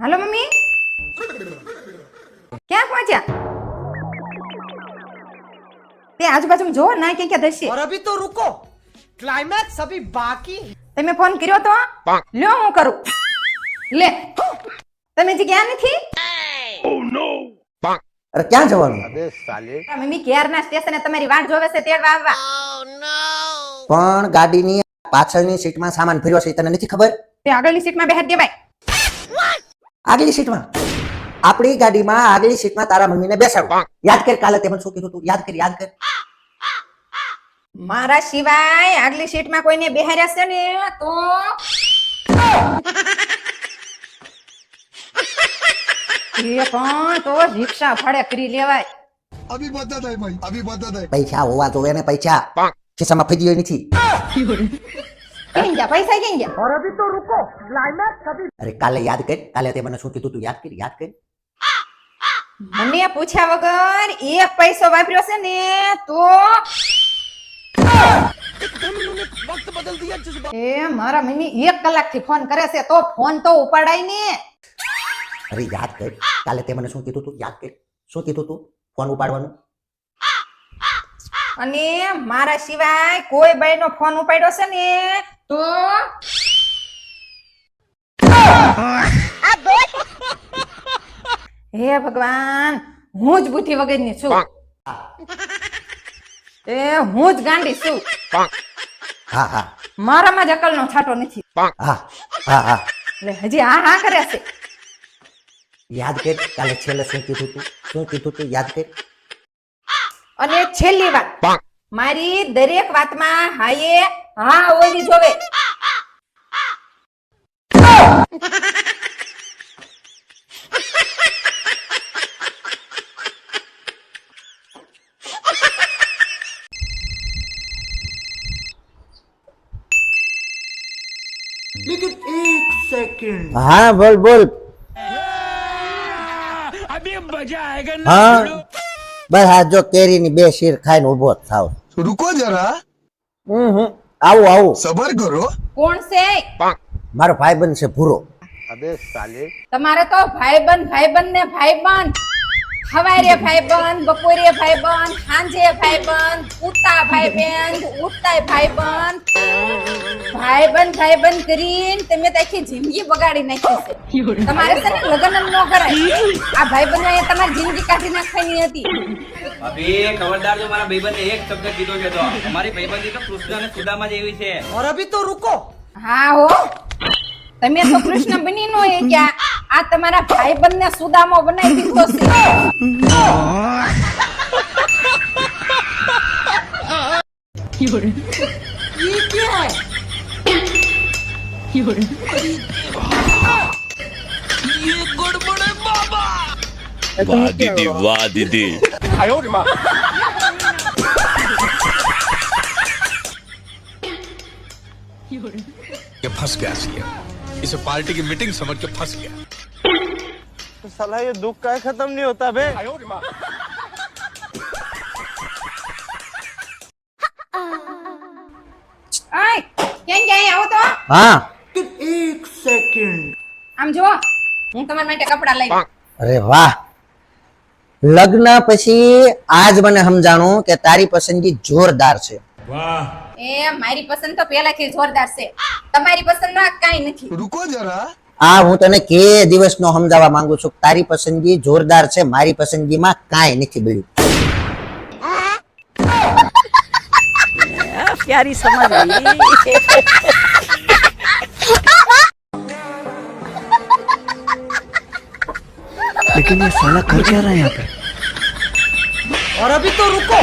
હાલો mummy ક્યાં પહોંચ્યા તે આજુબાજુ જોવો ના ક્યાં ક્યાં દર્શી और अभी तो रुको क्लाइमैक्स अभी बाकी है તમે ફોન કર્યો તો લ્યો હું કરું લે તમે જે ગયા નથી અરે ક્યાં જવાનું આ મમ્મી ક્યારના સ્ટેશને તમારી વાટ જોવે છે તેડવા આવવા પણ ગાડીની પાછળની સીટમાં સામાન ફેર્યો છે એ તને નથી ખબર તે આગળની સીટમાં બેહાડ દેવાય આગલી સીટમાં. આપણી ગાડીમાં આગલી સીટમાં તારા મમ્મીને બેસાડો. યાદ કર કાલે તે શું કીધું તું? યાદ કર યાદ કર. મારા સિવાય આગલી સીટમાં કોઈને બેહાર્યા છે ને તો એ રિક્ષા ફાડે કરી લેવાય. અભી બધા થાય પૈસા હોવા જોવે ને પૈસા. ખિસ્સામાં ફેંકી નથી. કેમ ગયા પૈસા કેમ ગયા और अभी तो रुको क्लाइमैक्स अभी અરે કાલે યાદ કર કાલે તે મને શું કીધું તું યાદ કર યાદ કર મને પૂછ્યા વગર એક પૈસો વાપર્યો છે ને તો એ મારા મમ્મી એક કલાકથી ફોન કરે છે તો ફોન તો ઉપાડાય ને અરે યાદ કર કાલે તે મને શું કીધું તું યાદ કર શું કીધું તું ફોન ઉપાડવાનું અને મારા સિવાય કોઈ બાઈનો ફોન ઉપાડ્યો છે ને તો? હે ભગવાન હું જ બુદ્ધિ વગરની છું. એ હું જ ગાંડી છું. હા હા. મારામાં જ અકલનો છાંટો નથી. હજી હા હા કરે છે. યાદ કર કાલે છેલ્લે શું કીધું તું? શું કીધું તું? યાદ કર. અને છેલ્લી વાત. મારી દરેક વાતમાં હાયે હા ઓલી જોવે लेकिन एक सेकंड હા બોલ બોલ હા બસ આ જો કેરીની બે શીર ખાઈને ઉભો જ થાવ રૂકો જરા. હમ હમ. આવો આવો. સબર કરો. કોણ છે? મારો ભાઈબંધ છે ભૂરો. અબે સાલે. તમારે તો ભાઈબંધ ભાઈબંધ ને ભાઈબંધ. હવારે ભાઈબંધ બપોરે ભાઈબંધ સાંજે ભાઈબંધ ભાઈ ભાઈબંધ ભાઈ ભાઈબંધ. ભાઈબંધ ભાઈબંધ કરીને તમે તો આખી જિંદગી બગાડી નાખી છે. તમારે છે ને લગ્ન ન કરાય. આ ભાઈબંધ એ તમારી જિંદગી કાઢી નાખવાની હતી. રૂકો. હા હો. તમે તો કૃષ્ણ બની નો એ ક્યાં. આ તમારા ભાઈબંધ ને સુદામો બનાવી દીધો છે ये क्या है વાહ દીદી વાહ દીદી ये फंस गया सीएम इसे पार्टी की मीटिंग समझ के फंस गया साला ये दुख का खत्म नहीं होता बे આય ક્યાં ક્યાં આવો તો હા लेकिन एक सेकंड આમ જો હું તમારા માટે કપડા લઈ આવું. અરે વાહ લગ્ન પછી આજ મને સમજાણું કે તારી પસંદગી જોરદાર છે એ મારી પસંદ તો પહેલાથી જોરદાર છે તમારી પસંદ ના કાંઈ નથી रुको जरा આ હું તને કે દિવસનો સમજાવવા માંગુ છું કે તારી પસંદગી જોરદાર છે મારી પસંદગીમાં કાંઈ નથી મળ્યું प्यारी समझ आई लेकिन ये साला कर क्या रहा है यहाँ पे और अभी तो रुको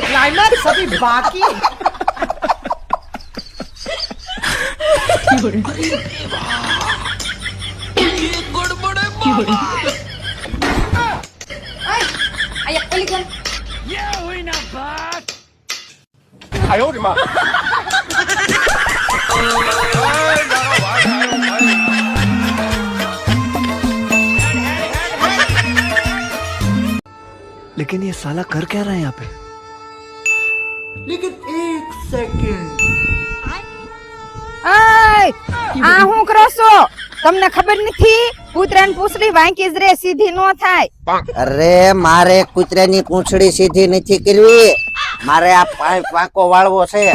क्लाइमैक्स अभी बाकी है આય આયા પેલી ગન लेकिन ये साला कर क्या रहा है यहाँ पे लेकिन एक सेकंड આય આ હું કરો છો તમને ખબર નથી? કૂતરાની પૂંછડી વાંકી જ રે, સીધી નો થાય. અરે, મારે કૂતરાની પૂંછડી સીધી નથી કરવી. મારે આ પાંકો વાળવો છે.